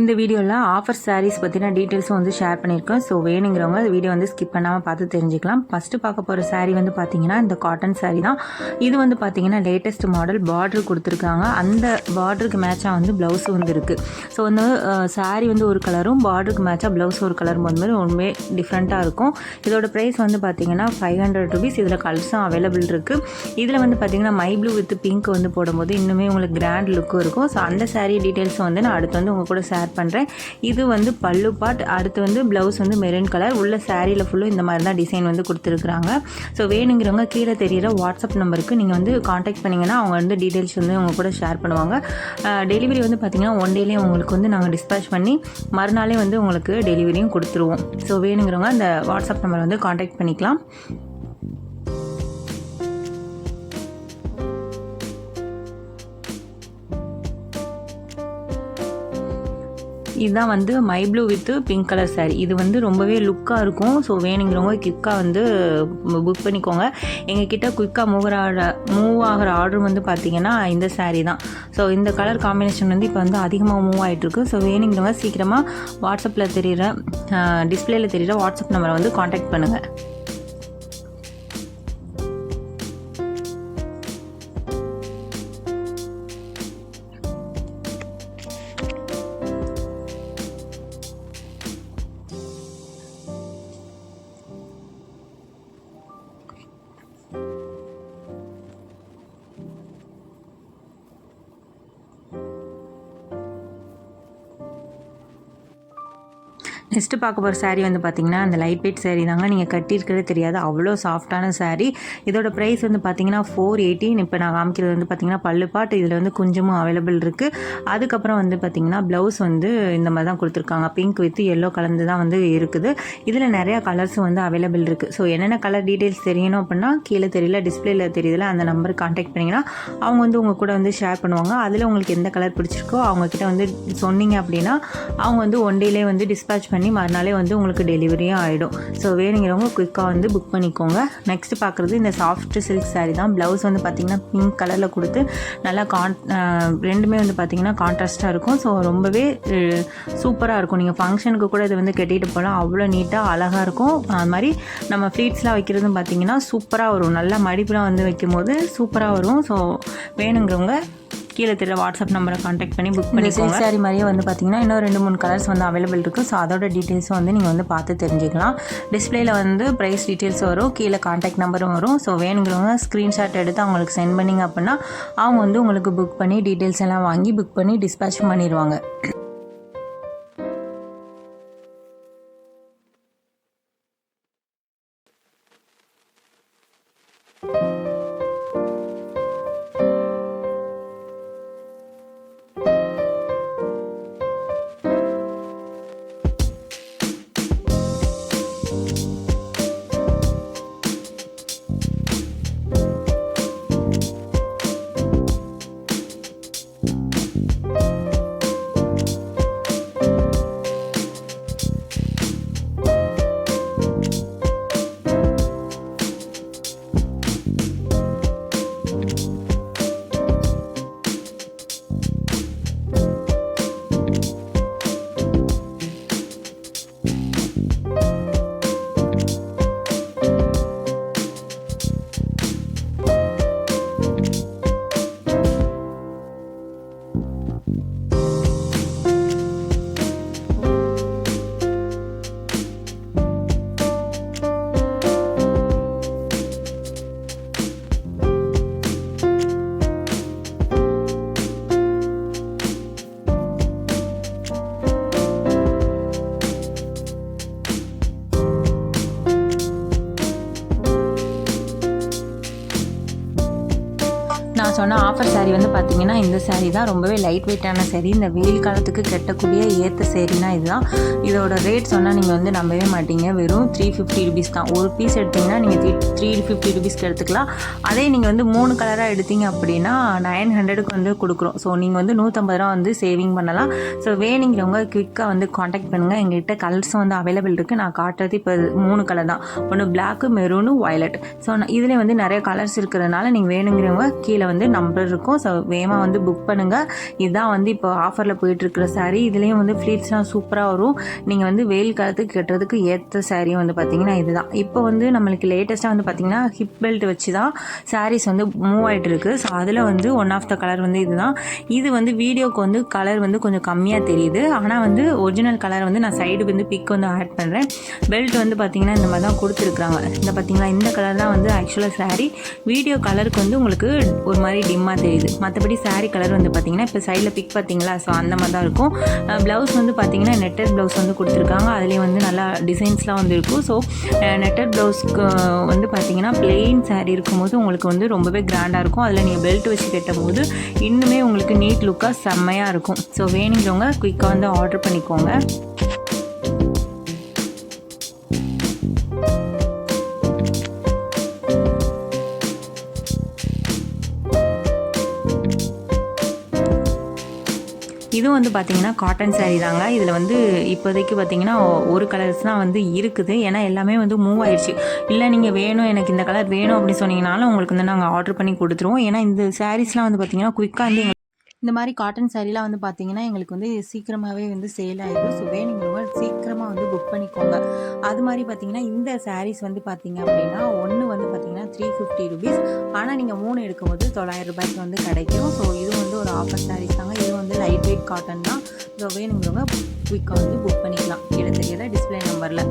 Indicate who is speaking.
Speaker 1: இந்த வீடியோவில் ஆஃபர் சாரீஸ் பற்றின டீட்டெயில்ஸும் வந்து ஷேர் பண்ணியிருக்கேன் ஸோ வேணுங்கிறவங்க அந்த வீடியோ வந்து ஸ்கிப் பண்ணாமல் பார்த்து தெரிஞ்சுக்கலாம். ஃபஸ்ட்டு பார்க்க போகிற சாரீ வந்து பார்த்தீங்கன்னா இந்த காட்டன் சாரீ தான். இது வந்து பார்த்தீங்கன்னா லேட்டஸ்ட் மாடல் பார்டர் கொடுத்துருக்காங்க. அந்த பார்டருக்கு மேட்சாக வந்து ப்ளவுஸ் வந்து இருக்குது ஸோ வந்து சாரீ வந்து ஒரு கலரும் பார்டருக்கு மேட்சாக ப்ளவுஸ் ஒரு கலரும் வந்து மாதிரி ஒன்றுமே டிஃப்ரெண்ட்டாக இருக்கும். இதோட ப்ரைஸ் வந்து பார்த்தீங்கன்னா ஃபைவ் ஹண்ட்ரட் ருபீஸ் இதில் கலர்ஸும் அவைலபிள் இருக்குது இதில் வந்து பார்த்தீங்கன்னா மை ப்ளூ வித் பிங்க் வந்து போடும்போது இன்னுமே உங்களுக்கு கிராண்ட் லுக்கும் இருக்கும். ஸோ அந்த சாரீ டீட்டெயில்ஸ் வந்து நான் அடுத்து வந்து உங்கள் கூட ஷேர் பண்ணுறேன் இது வந்து பல்லு பாட் அடுத்து வந்து ப்ளவுஸ் வந்து மெரூன் கலர் உள்ள சாரியில் ஃபுல்லும் இந்த மாதிரி தான் டிசைன் வந்து கொடுத்துருக்குறாங்க. ஸோ வேணுங்கிறவங்க கீழே தெரியிற வாட்ஸ்அப் நம்பருக்கு நீங்கள் வந்து காண்டாக்ட் பண்ணிங்கன்னா அவங்க வந்து டீட்டெயில்ஸ் வந்து உங்கள் கூட ஷேர் பண்ணுவாங்க. டெலிவரி வந்து பார்த்திங்கன்னா ஒன் டேலேயே உங்களுக்கு வந்து நாங்கள் டிஸ்பேச் பண்ணி மறுநாளே வந்து உங்களுக்கு டெலிவரியும் கொடுத்துருவோம். ஸோ வேணுங்கிறவங்க அந்த வாட்ஸ்அப் நம்பர் வந்து காண்டாக்ட் பண்ணிக்கலாம். இதுதான் வந்து my blue with pink colour saree. இது வந்து ரொம்பவே லுக்காக இருக்கும். ஸோ வேணுங்கிறவங்க குயிக்காக வந்து புக் பண்ணிக்கோங்க. எங்ககிட்ட குயிக்காக மூவர் ஆகிற மூவ் ஆகிற ஆர்டர் வந்து பார்த்தீங்கன்னா இந்த சாரீ தான். ஸோ இந்த கலர் காம்பினேஷன் வந்து இப்போ வந்து அதிகமாக மூவ் ஆகிட்டுருக்கு ஸோ வேணுங்கிறவங்க சீக்கிரமாக வாட்ஸ்அப்பில் தெரிகிற டிஸ்பிளேயில் தெரிகிற வாட்ஸ்அப் நம்பரை வந்து காண்டாக்ட் பண்ணுங்கள் நெக்ஸ்ட்டு பார்க்க போகிற சாரீ வந்து பார்த்தீங்கன்னா அந்த லைட் வெயிட் சாரீ தாங்க நீங்கள் கட்டியிருக்கிறது தெரியாது. அவ்வளோ சாஃப்டான சாரீ இதோட ப்ரைஸ் வந்து பார்த்தீங்கன்னா ஃபோர் எயிட்டின் இப்போ நான் காமிக்கிறது வந்து பார்த்தீங்கன்னா பல்லு பாட்டு இதில் வந்து கொஞ்சமும் அவைலபிள் இருக்குது அதுக்கப்புறம் வந்து பார்த்தீங்கன்னா ப்ளவுஸ் வந்து இந்த மாதிரி தான் கொடுத்துருக்காங்க. பிங்க் வித் எல்லோ கலந்து தான் வந்து இருக்குது. இதில் நிறையா கலர்ஸும் வந்து அவைலபிள் இருக்குது ஸோ என்னென்ன கலர் டீட்டெயில்ஸ் தெரியணும் அப்படின்னா கீழே தெரியல டிஸ்பிளேல தெரியுதுல அந்த நம்பருக்கு காண்டாக்ட் பண்ணிங்கன்னா அவங்க வந்து உங்கள் கூட வந்து ஷேர் பண்ணுவாங்க. அதில் உங்களுக்கு எந்த கலர் பிடிச்சிருக்கோ அவங்கக்கிட்ட வந்து சொன்னீங்க அப்படின்னா அவங்க வந்து ஒன் டேலே வந்து டிஸ்பேச் பண்ணி பண்ணி மறுநாளே வந்து உங்களுக்கு டெலிவரியும் ஆகிடும் ஸோ வேணுங்கிறவங்க குயிக்காக வந்து புக் பண்ணிக்கோங்க. நெக்ஸ்ட் பார்க்குறது இந்த சாஃப்ட் சில்க் சாரீ தான். ப்ளவுஸ் வந்து பார்த்திங்கன்னா பிங்க் கலரில் கொடுத்து நல்லா கான் ரெண்டுமே வந்து பார்த்திங்கன்னா கான்ட்ராஸ்ட்டாக இருக்கும். ஸோ ரொம்பவே சூப்பராக இருக்கும். நீங்கள் ஃபங்க்ஷனுக்கு கூட இது வந்து கட்டிட்டு போகலாம். அவ்வளோ நீட்டாக அழகாக இருக்கும். அது மாதிரி நம்ம ஃப்ளீட்ஸ்லாம் வைக்கிறதும் பார்த்திங்கன்னா சூப்பராக வரும். நல்லா மடிப்புலாம் வந்து வைக்கும்போது சூப்பராக வரும். ஸோ வேணுங்கிறவங்க கீழே தெரியல வாட்ஸ்அப் நம்பரை காண்டாக்ட் பண்ணி புக் பண்ணி சில்க் சாரி மாதிரியே வந்து பார்த்தீங்கன்னா இன்னும் ரெண்டு மூணு கலர்ஸ் வந்து அவைலபிள் இருக்குது ஸோ அதோட டீட்டெயில்ஸும் வந்து நீங்கள் வந்து பார்த்து தெரிஞ்சுக்கலாம். டிஸ்பிளேல வந்து ப்ரைஸ் டீட்டெயில்ஸ் வரும். கீழே காண்டாக்ட் நம்பரும் வரும். ஸோ வேணுங்கிறவங்க ஸ்க்ரீன்ஷாட் எடுத்து அவங்களுக்கு சென்ட் பண்ணிங்க அப்படின்னா அவங்க வந்து உங்களுக்கு புக் பண்ணி டீட்டெயில்ஸ் எல்லாம் வாங்கி புக் பண்ணி டிஸ்பேச் பண்ணிடுவாங்க. சாரீ வந்து பார்த்தீங்கன்னா இந்த சாரீ தான் ரொம்பவே லைட் வெயிட்டான சாரீ இந்த வெயில் காலத்துக்கு கெட்டக்கூடிய ஏற்ற சேரீனா இதுதான். இதோட ரேட் சொன்னால் நீங்கள் வந்து நம்பவே மாட்டீங்க. வெறும் த்ரீ ஃபிஃப்டி ருபீஸ் தான். ஒரு பீஸ் எடுத்தீங்கன்னா நீங்கள் த்ரீ த்ரீ ஃபிஃப்டி ருபீஸ்க்கு எடுத்துக்கலாம். அதே நீங்கள் வந்து மூணு கலராக எடுத்தீங்க அப்படின்னா நைன் ஹண்ட்ரடுக்கு வந்து கொடுக்குறோம். ஸோ நீங்கள் வந்து நூற்றம்பது ரூபா வந்து சேவிங் பண்ணலாம். ஸோ வேணுங்கிறவங்க குயிக்காக வந்து காண்டாக்ட் பண்ணுங்கள் எங்கள்கிட்ட கலர்ஸும் வந்து அவைலபிள் இருக்குது நான் காட்டுறது இப்போ மூணு கலர் தான். ஒன்று பிளாக்கு மெரூனு வயலட் ஸோ இதில் வந்து நிறைய கலர்ஸ் இருக்கிறதுனால நீங்கள் வேணுங்கிறவங்க கீழே வந்து நம்பர் இருக்கும். ஸோ வேகமாக வந்து புக் பண்ணுங்கள் இதுதான் வந்து இப்போ ஆஃபரில் போயிட்டுருக்கிற சாரீ இதுலேயும் வந்து ஃப்ளீட்ஸ்லாம் சூப்பராக வரும். நீங்கள் வந்து வெயில் காலத்துக்கு கட்டுறதுக்கு ஏற்ற சாரீ வந்து பார்த்தீங்கன்னா இதுதான். இப்போ வந்து நம்மளுக்கு லேட்டஸ்ட்டாக வந்து பார்த்தீங்கன்னா ஹிப் பெல்ட் வச்சு தான் சாரீஸ் வந்து மூவ் ஆகிட்டுருக்கு ஸோ அதில் வந்து ஒன் ஆஃப் த கலர் வந்து இதுதான். இது வந்து வீடியோக்கு வந்து கலர் வந்து கொஞ்சம் கம்மியாக தெரியுது. ஆனால் வந்து ஒரிஜினல் கலர் வந்து நான் சைடு வந்து பிக் வந்து ஆட் பண்ணுறேன் பெல்ட் வந்து பார்த்தீங்கன்னா இந்த மாதிரி தான் கொடுத்துருக்குறாங்க. இந்த பார்த்தீங்களா இந்த கலர் தான் வந்து ஆக்சுவலாக சாரீ வீடியோ கலருக்கு வந்து உங்களுக்கு ஒரு மாதிரி டிம்மாக தெரியுது. மற்றபடி saree கலர் வந்து பார்த்தீங்கன்னா இப்போ சைடில் பிக் பார்த்தீங்களா ஸோ அந்த மாதிரி தான் இருக்கும் ப்ளவுஸ் வந்து பார்த்தீங்கன்னா நெட்டட் ப்ளவுஸ் வந்து கொடுத்துருக்காங்க. அதுலேயும் வந்து நல்லா டிசைன்ஸ்லாம் வந்து இருக்கும். ஸோ நெட்டட் ப்ளவுஸ்க்கு வந்து பார்த்தீங்கன்னா பிளெயின் saree இருக்கும்போது உங்களுக்கு வந்து ரொம்பவே கிராண்டாக இருக்கும். அதில் நீங்கள் பெல்ட் வச்சு கட்டும் போது இன்னுமே உங்களுக்கு நீட் லுக்காக செம்மையாக இருக்கும். ஸோ வேணுங்கிறவங்க குயிக்காக வந்து ஆர்டர் பண்ணிக்கோங்க. இதுவும் வந்து பார்த்தீங்கன்னா காட்டன் saree தாங்க இதில் வந்து இப்போதைக்கு பார்த்தீங்கன்னா ஒரு கலர்ஸ் தான் வந்து இருக்குது. ஏன்னா எல்லாமே வந்து மூவ் ஆயிடுச்சு. இல்லை நீங்கள் வேணும் எனக்கு இந்த கலர் வேணும் அப்படின்னு சொன்னீங்கனாலும் உங்களுக்கு வந்து நாங்கள் ஆர்டர் பண்ணி கொடுத்துருவோம். ஏன்னா இந்த சாரீஸ்லாம் வந்து பார்த்தீங்கன்னா குயிக்காக வந்து எங்களுக்கு இந்த மாதிரி காட்டன் சாரீலாம் வந்து பார்த்தீங்கன்னா எங்களுக்கு வந்து சீக்கிரமாகவே வந்து சேல் ஆகிடும் ஸோ வேணுங்கிறவங்க சீக்கிரமாக வந்து புக் பண்ணிக்கோங்க. அது மாதிரி பார்த்தீங்கன்னா இந்த சாரீஸ் வந்து பார்த்தீங்க அப்படின்னா ஒன்று வந்து ஃபிஃப்டி ருபீஸ் ஆனால் நீங்கள் மூணு எடுக்கும்போது தொள்ளாயிரம் ரூபாய்க்கு வந்து கிடைக்கும். ஸோ இது வந்து ஒரு ஆஃபர் சாரீஸ் தாங்க. இது வந்து லைட் வெயிட் காட்டன் தான் ஸோ வேணுங்கிறவங்க குயிக்காக வந்து புக் பண்ணிக்கலாம். கீழே தெரியல டிஸ்பிளே நம்பரில்